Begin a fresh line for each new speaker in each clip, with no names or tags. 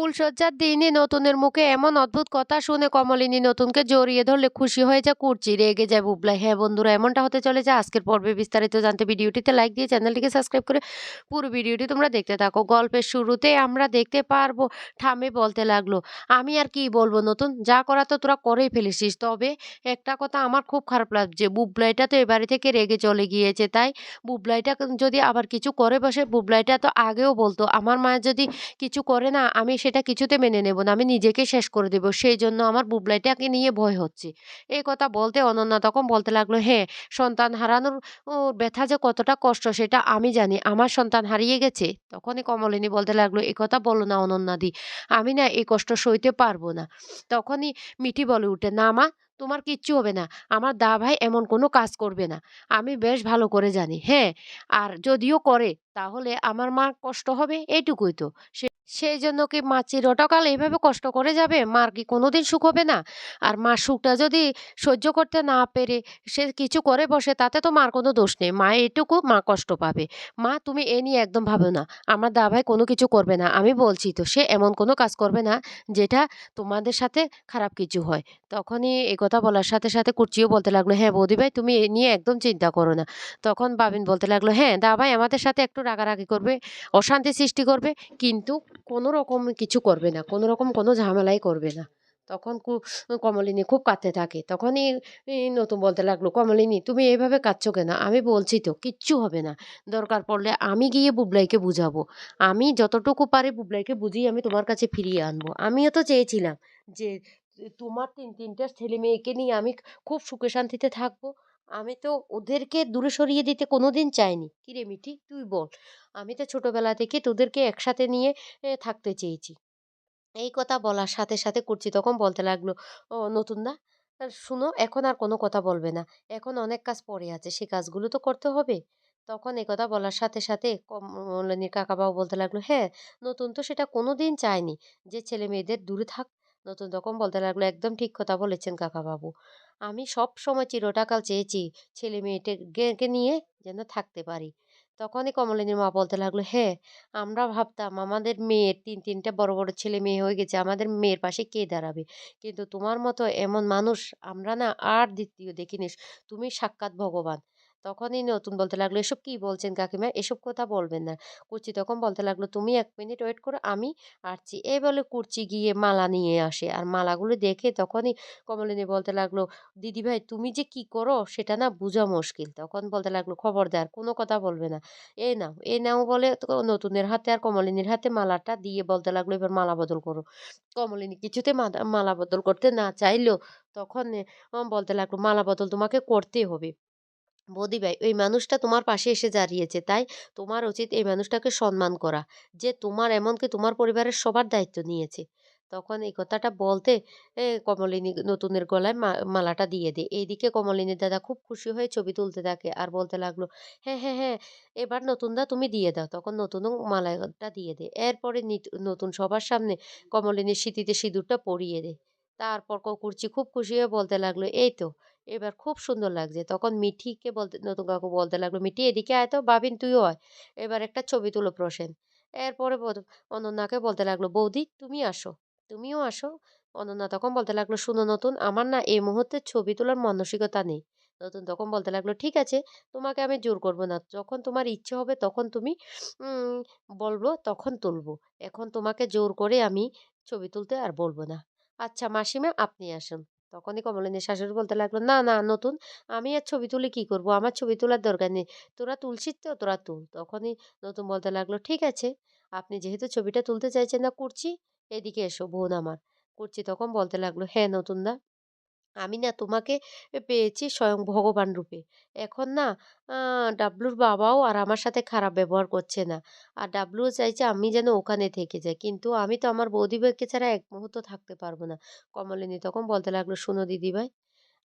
ফুলশয্যার দিনই নতুনের মুখে এমন অদ্ভুত কথা শুনে কমলিনী নতুনকে জড়িয়ে ধরলে খুশি হয়ে যায় কুর্চি রেগে যায় বুবলাই। হ্যাঁ বন্ধুরা, এমনটা হতে চলেছে। আজকের পর্বে বিস্তারিত জানতে ভিডিওটিতে লাইক দিয়ে চ্যানেলটিকে সাবস্ক্রাইব করে পুরো ভিডিওটি তোমরা দেখতে থাকো। গল্পের শুরুতে আমরা দেখতে পারব ঠামে বলতে লাগল, আমি আর কি বলব নতুন? যা করা তো তোরা করেই ফেলেছিস। তবে একটা কথা আমার খুব খারাপ লাগছে। বুবলাইটা তো এ বাড়ি থেকে রেগে চলে গিয়েছে। তাই বুবলাইটা যদি আবার কিছু করে বসে, বুবলাইটা তো আগেও বলতো, আমার মা যদি কিছু করে না, আমি সেটা কিছুতে মেনে নেব না, আমি নিজেকে শেষ করে দেব। সেই জন্য আমার বুবলাইটাকে নিয়ে ভয় হচ্ছে। এই কথা বলতে অনন্যা তখন বলতে লাগল হ্যাঁ সন্তান হারানোর ব্যথা যে কতটা কষ্ট সেটা আমি জানি, আমার সন্তান হারিয়ে গেছে। তখনই কমলিনী বলতে লাগল, এ কথা বলো না অনন্যাদি আমি না এই কষ্ট সইতে পারব না। তখনই মিঠি বলে উঠে, না মা, তোমার কিচ্ছু হবে না, আমার দা ভাই এমন কোনো কাজ করবে না, আমি বেশ ভালো করে জানি। হ্যাঁ আর যদিও করে, তাহলে আমার মা কষ্ট হবে, এইটুকুই তো। সে সেই জন্য কি মা চিরটাকাল এইভাবে কষ্ট করে যাবে? মার কি কোনোদিন সুখ হবে না? আর মার সুখটা যদি সহ্য করতে না পেরে সে কিছু করে বসে, তাতে তো মার কোনো দোষ নেই। মা এটুকু মা কষ্ট পাবে। মা তুমি এ নিয়ে একদম ভাবো না। আমার দা ভাই কোনো কিছু করবে না। আমি বলছি তো, সে এমন কোনো কাজ করবে না যেটা তোমাদের সাথে খারাপ কিছু হয়। তখনই এ কথা বলার সাথে সাথে কুর্চিও বলতে লাগল হ্যাঁ বৌদি ভাই তুমি এ নিয়ে একদম চিন্তা করো না। তখন বাবিন বলতে লাগল হ্যাঁ দা ভাই আমাদের সাথে একটু রাগারাগি করবে, অশান্তি সৃষ্টি করবে, কিন্তু কোনো রকম কিছু করবে না, কোনো রকম কোনো ঝামেলাই করবে না। তখন কমলিনী খুব কাঁদতে থাকে। তখনই নতুন বলতে লাগল, কমলিনী, তুমি এইভাবে কাঁদছো কেন? আমি বলছি তো, কিচ্ছু হবে না। দরকার পড়লে আমি গিয়ে বুবলাইকে বুঝাবো। আমি যতটুকু পারি বুবলাইকে বুঝিয়ে আমি তোমার কাছে ফিরিয়ে আনব। আমিও তো চেয়েছিলাম যে, তোমার তিন, তিনটা ছেলে মেয়েকে নিয়ে আমি খুব সুখে শান্তিতে থাকব। আমি তো ওদেরকে দূরে সরিয়ে দিতে কোনোদিন চাইনি। কিরে মিঠি তুই বল আমি তো ছোটোবেলা থেকে তোদেরকে একসাথে নিয়ে থাকতে চেয়েছি। এই কথা বলার সাথে সাথে করছি তখন বলতে লাগল ও নতুন আহ, শুনো এখন আর কোনো কথা বলবে না। এখন অনেক কাজ পড়ে আছে সে কাজগুলো তো করতে হবে। তখন এই কথা বলার সাথে সাথে কমলিনীর কাকাবাবু বলতে লাগল হ্যাঁ নতুন তো সেটা কোনো দিন চায়নি যে ছেলে মেয়েদের দূরে থাক। নতুন তখন বলতে লাগল একদম ঠিক কথা বলেছেন কাকাবাবু। আমি সব সময় চিরটাকাল চেয়েছি ছেলে মেয়েটাকে নিয়ে যেন থাকতে পারি। তখনই কমলিনীর মা বলতে লাগল হ্যাঁ আমরা ভাবতাম আমাদের মেয়ের তিন, তিনটা বড় বড় ছেলে মেয়ে হয়ে গেছে, আমাদের মেয়ের পাশে কে দাঁড়াবে? কিন্তু তোমার মতো এমন মানুষ আমরা না আর দ্বিতীয় দেখিনি। তুমি সাক্ষাৎ ভগবান। তখনই নতুন বলতে লাগল, এসব কি বলছেন কাকিমা? এসব কথা বলবেন না। কুর্চি তখন বলতে লাগল, তুমি এক মিনিট ওয়েট করো, আমি আসছি। এই বলে কুর্চি গিয়ে মালা নিয়ে আসে। আর মালাগুলো দেখে তখনই কমলিনী বলতে লাগল, দিদিভাই, তুমি যে কি করো, সেটা না বোঝা মুশকিল। তখন বলতে লাগল, খবরদার, কোনো কথা বলবে না। এই নাও এই নাও বলে নতুনের হাতে আর কমলিনীর হাতে মালাটা দিয়ে বলতে লাগল, এবার মালা বদল করো। কমলিনী কিছুতে মালা মালা বদল করতে না চাইলেও তখন বলতে লাগল, মালা বদল তোমাকে করতে হবে। বৌদি ভাই ওই মানুষটা তোমার পাশে এসে দাঁড়িয়েছে, তাই তোমার উচিত এই মানুষটাকে সম্মান করা যে তোমার এমনকি তোমার পরিবারের সবার দায়িত্ব নিয়েছে। তখন এই কথাটা বলতে কমলিনী নতুনের গলায় মালাটা দিয়ে দেয় এইদিকে কমলিনীর দাদা খুব খুশি হয়ে ছবি তুলতে থাকে আর বলতে লাগল হ্যাঁ হ্যাঁ হ্যাঁ এবার নতুন দা তুমি দিয়ে দাও। তখন নতুনও মালাটা দিয়ে দেয় এরপরে নিত- নতুন সবার সামনে কমলিনীর স্মৃতিতে সিঁদুরটা পরিয়ে দেয় তারপর কুর্চি খুব খুশি হয়ে বলতে লাগল, এই তো এবার খুব সুন্দর লাগছে। তখন মিঠিকে বলতে, নতুন কাকু বলতে লাগল, মিঠি, এদিকে আয় তো, বাবিন, তুইও আয়। এবার একটা ছবি তুলো প্রসেন। এরপরে অনন্যাকে বলতে লাগল, বৌদি, তুমি আসো। তুমিও আসো? অনন্যা তখন বলতে লাগল, শুনো নতুন, আমার না এই মুহূর্তে ছবি তোলার মানসিকতা নেই। নতুন তখন বলতে লাগল, ঠিক আছে, তোমাকে আমি জোর করব না। যখন তোমার ইচ্ছে হবে, তখন তুমি বলব, তখন তুলবো। এখন তোমাকে জোর করে আমি ছবি তুলতে আর বলব না। আচ্ছা মাসিমা, আপনি আসুন। তখনই কমলিনীর শাশুড়ি বলতে লাগল, না না, নতুন, আমি আর ছবি তুলে কি করব? আমার ছবি তোলার দরকার নেই। তোরা তুলছিস তো? তোরা তুল। তখনই নতুন বলতে লাগল, ঠিক আছে, আপনি যেহেতু ছবিটা তুলতে চাইছেন না, করছি। এদিকে এসো, বোন আমার। করছি তখন বলতে লাগল হ্যাঁ নতুন দা। আমি না তোমাকে পেয়েছি স্বয়ং ভগবান রূপে। এখন না ডাবলুর বাবাও আর আমার সাথে খারাপ ব্যবহার করছে না। আর ডাবলুও চাইছে আমি যেন ওখানে থেকে যাই। কিন্তু আমি তো আমার বৌদিভাইকে ছাড়া এক মুহূর্ত থাকতে পারব না। কমলিনী তখন বলতে লাগল, শোনো দিদিভাই,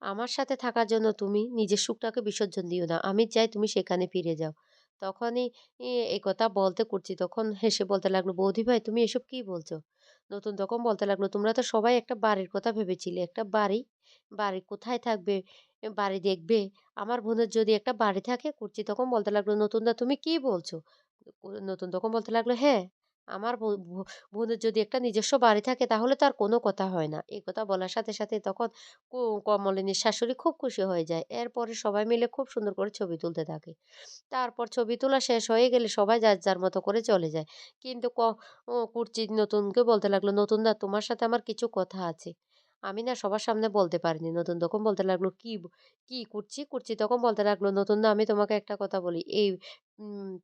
আমার সাথে থাকার জন্য তুমি নিজের সুখটাকে বিসর্জন দিও না। আমি চাই তুমি সেখানে ফিরে যাও। তখনই এই কথা বলতে করছি তখন হেসে বলতে লাগল বৌদি ভাই তুমি এসব কি বলছো? নতুন তখন বলতে লাগল। তোমরা তো সবাই একটা বাড়ির কথা ভেবেছিলে, একটা বাড়ি বাড়ি কোথায় থাকবে? বাড়ি দেখবে? আমার বোনের যদি একটা বাড়ি থাকে করছি তখন বলতে লাগল নতুন দা তুমি কি বলছো? নতুন তখন বলতে লাগল হ্যাঁ আমার বোনের যদি একটা নিজস্ব বাড়ি থাকে তাহলে তো আর কোনো কথা হয় না। এই কথা বলার সাথে, সাথে তখন কমলিনীর শাশুড়ি খুব খুশি হয়ে যায়। এরপরে সবাই মিলে খুব সুন্দর করে ছবি তুলতে থাকে। তারপর ছবি তোলা শেষ হয়ে গেলে সবাই যার, যার মতো করে চলে যায়। কিন্তু কুর্চি নতুনকে বলতে লাগল, নতুন "নতুনদা তোমার সাথে আমার কিছু কথা আছে।" আমি না সবার সামনে বলতে পারিনি। নতুন তখন বলতে লাগল, "কি কি কুর্চি?" কুর্চি তখন বলতে লাগল, নতুন না আমি তোমাকে একটা কথা বলি। এই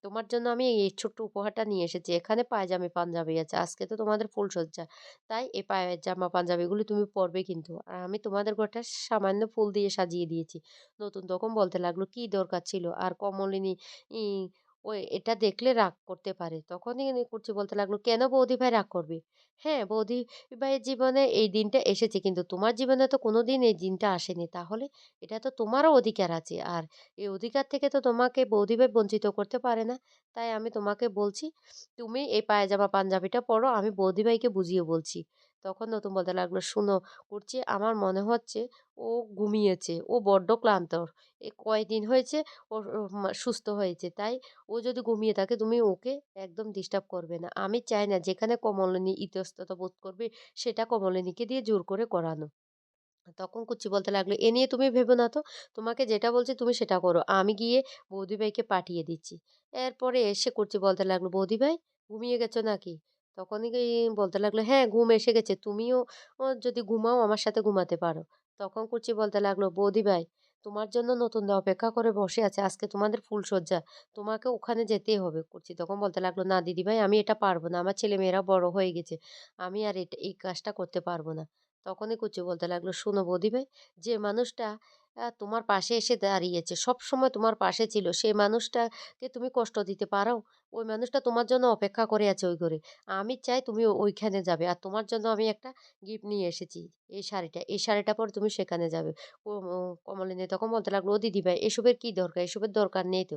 তোমার জন্য আমি এই ছোট্ট উপহারটা নিয়ে এসেছি। এখানে পায়জামা পাঞ্জাবি আছে। আজকে তো তোমাদের ফুলসজ্জা। তাই এই পায়জামা পাঞ্জাবিগুলি তুমি পরবে কিন্তু। আর আমি তোমাদের ঘরটা সামান্য ফুল দিয়ে সাজিয়ে দিয়েছি।" নতুন তখন বলতে লাগল, "কি দরকার ছিল?" আর কমলিনী ওই এটা দেখলে রাগ করতে পারে। তখনই কুর্চি বলতে লাগল, "কেন বৌদি ভাই রাগ করবে? হ্যাঁ, বৌদি ভাইয়ের জীবনে এই দিনটা এসেছে কিন্তু তোমার জীবনে তো কোনো দিন এই দিনটা আসেনি। তাহলে এটা তো তোমারও অধিকার আছে। আর এই অধিকার থেকে তো তোমাকে বৌদি ভাই বঞ্চিত করতে পারে না। তাই আমি তোমাকে বলছি, তুমি এই পায়জামা পাঞ্জাবিটা পরো। আমি বৌদি ভাইকে বুঝিয়ে বলছি।" তখন নতুন বলতে লাগল, "শোনো কুর্চি আমার মনে হচ্ছে ও ঘুমিয়েছে। ও বড্ড ক্লান্ত। এই কয়দিন হয়েছে ও সুস্থ হয়েছে। তাই ও যদি ঘুমিয়ে থাকে তুমি ওকে একদম ডিস্টার্ব করবে না। আমি চাই না যেখানে কমলিনী ইতস্তত বোধ করবে সেটা কমলিনীকে দিয়ে জোর করে করানো। তখন কুচি বলতে লাগল, "এ নিয়ে তুমি ভেবো না তো। তোমাকে যেটা বলছি তুমি সেটা করো। আমি গিয়ে বৌদিভাইকে পাঠিয়ে দিচ্ছি।" এরপরে এসে কুচি বলতে লাগল, "বৌদিভাই ঘুমিয়ে গেছো নাকি?" তখনই বলতে লাগল, "হ্যাঁ, ঘুম এসে গেছে। তুমিও যদি ঘুমাও আমার সাথে ঘুমাতে পারো।" তখন কুচি বলতে লাগল, বৌদি ভাই তোমার জন্য নতুনদা অপেক্ষা করে বসে আছে। আজকে তোমাদের ফুলসজ্জা। তোমাকে ওখানে যেতেই হবে।" করছি তখন বলতে লাগল, "না দিদিভাই আমি এটা পারব না। আমার ছেলেমেয়েরা বড় হয়ে গেছে। আমি আর এটা এই কাজটা করতে পারব না।" তখনই কুচি বলতে লাগল, "শোনো বৌদি ভাই যে মানুষটা তোমার পাশে এসে দাঁড়িয়েছে, সব সময় তোমার পাশে ছিল, সেই মানুষটাকে তুমি কষ্ট দিতে পারো? ওই মানুষটা তোমার জন্য অপেক্ষা করে আছে ওই ঘরে। আমি চাই তুমি ওইখানে যাবে। আর তোমার জন্য আমি একটা গিফট নিয়ে এসেছি। এই শাড়িটা। এই শাড়িটা পরে তুমি সেখানে যাবে।" কমলিনী তখন বলতে লাগল, "ও দিদিভাই এসবের কি দরকার? এসবের দরকার নেই তো।"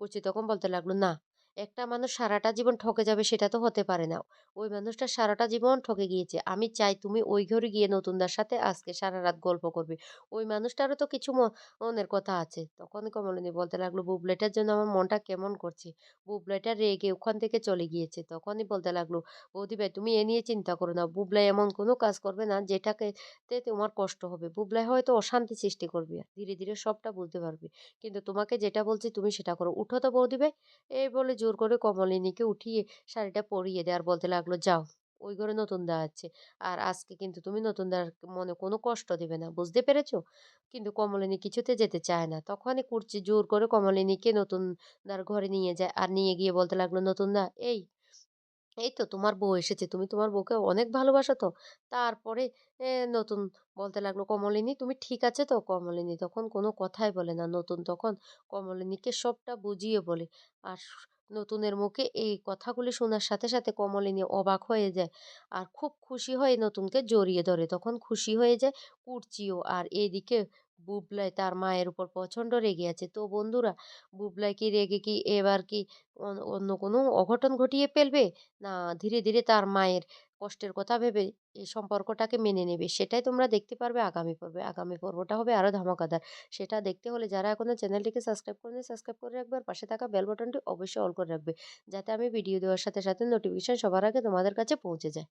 কুচি তখন বলতে লাগল, "না, একটা মানুষ সারাটা জীবন ঠকে যাবে সেটা তো হতে পারে না। ওই মানুষটা সারাটা জীবন ঠকে গিয়েছে। আমি চাই তুমি ওই ঘরে গিয়ে নতুনদার সাথে আজকে সারা রাত গল্প করবে। ওই মানুষটারও তো কিছু মনের কথা আছে। তখনই কমলিনী বলতে লাগল, "বুবলাইটার জন্য আমার মনটা কেমন করছে। বুবলাইটা রেগে ওখান থেকে চলে গিয়েছে।" তখনই বলতে লাগল, "বৌদিভাই তুমি এ নিয়ে চিন্তা করো না। বুবলাই এমন কোনো কাজ করবে না যেটাকে তে তোমার কষ্ট হবে। বুবলাই হয়তো অশান্তি সৃষ্টি করবে। ধীরে, ধীরে সবটা বুঝতে পারবে। কিন্তু তোমাকে যেটা বলছি তুমি সেটা করো। উঠো তো বৌদিভাই।" এই বলে জোর করে কমলিনীকে উঠিয়ে শাড়িটা পরিয়ে দেয় আর বলতে লাগল, "যাও, ওই ঘরে নতুনদা আছে। আর আজকে কিন্তু তুমি নতুনদার মনে কোনো কষ্ট দেবে না। বুঝতে পেরেছ?" কিন্তু কমলিনী কিছুতে যেতে চায় না। তখনই কুর্চি জোর করে কমলিনীকে নতুনদার ঘরে নিয়ে যায়। আর নিয়ে গিয়ে বলতে লাগল, নতুন দা এই এই তো তোমার বউ এসেছে। তুমি তোমার বউকে অনেক ভালোবাসো তো?" তারপরে নতুন বলতে লাগল, "কমলিনী তুমি ঠিক আছে তো?" কমলিনী তখন কোনো কথাই বলে না। নতুন তখন কমলিনীকে সবটা বুঝিয়ে বলে। আর নতুনের মুখে এই কথাগুলি শোনার সাথে, সাথে কমলিনী অবাক হয়ে যায়। আর খুব খুশি হয়ে নতুনকে জড়িয়ে ধরে। তখন খুশি হয়ে যায় কুর্চিও। আর এদিকে বুবলাই তার মায়ের উপর প্রচণ্ড রেগে আছে। তো বন্ধুরা বুবলাই কি রেগে কি এবার কি অন অন্য কোনো অঘটন ঘটিয়ে ফেলবে? না ধীরে, ধীরে তার মায়ের কষ্টের কথা ভেবে এই সম্পর্কটাকে মেনে নেবে। সেটাই তোমরা দেখতে পারবে আগামী পর্বে। আগামী পর্বটা হবে আরও ধামাকাদার। সেটা দেখতে হলে যারা এখনও চ্যানেলটিকে সাবস্ক্রাইব করেনি সাবস্ক্রাইব করে রাখবে। আর পাশে থাকা বেল বাটনটি অবশ্যই অল করে রাখবে। যাতে আমি ভিডিও দেওয়ার সাথে, সাথে নোটিফিকেশন সবার আগে তোমাদের কাছে পৌঁছে যায়।